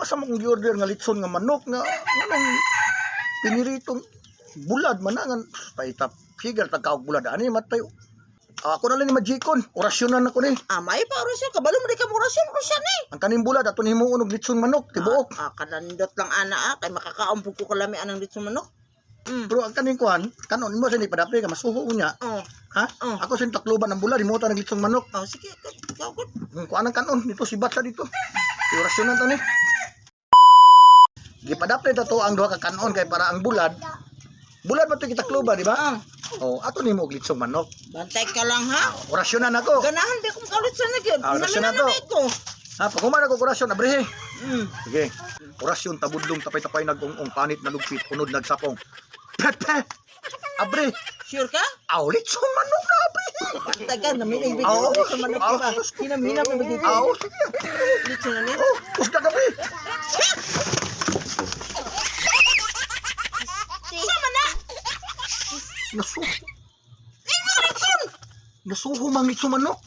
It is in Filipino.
asa mo kong order nga litson nga manok nga anong piniritong bulad man na nga paitap figure tagkaog bulad ani matay ako na lang ni majikon orasyonan ako ni Amay pa orasyon. Kabalo mo di ka mo orasyon. Orasyon eh. ang kaning bulad ato nimo unog litson manok tibuok Ah, ah, kanandot lang ana ah. Kay makakaumpog ko kalami anang dito manok. Mm. pero ang kaning kuan kanon mo sa ni padapre ka masuho unya Oh, ha Oh. ako sin takluban ng bulad imo ta ng litson manok oh sige. Ang kuan ang kanon dito si Batsa dito. Orasyonan ta ni. Gipadapre ta to ang duha ka kanon kay para ang bulad. Bulad ba to kita kluba, di ba? Ah, Oh, ato nimo og litsong manok. bantay ka lang ha. Orasyonan ako. Ganahan di akong kaulit sa nagyod. Ah, orasyon na to. Ha, pag humana ko orasyon, abrihe. Mm. Sige. Orasyon tabudlong tapay-tapay nagong panit na lugpit unod nagsapong. Pepe. Abre. Sure ka? Aw, litsong manok na abre. Bantay ka. Naminay Ah, Oo. sa manok Oo. ka ba? Hinam-hinam na sige. Dito na ni. Oh, usda gabi. Sama na. Nasu. Nasuho mang litsong manok.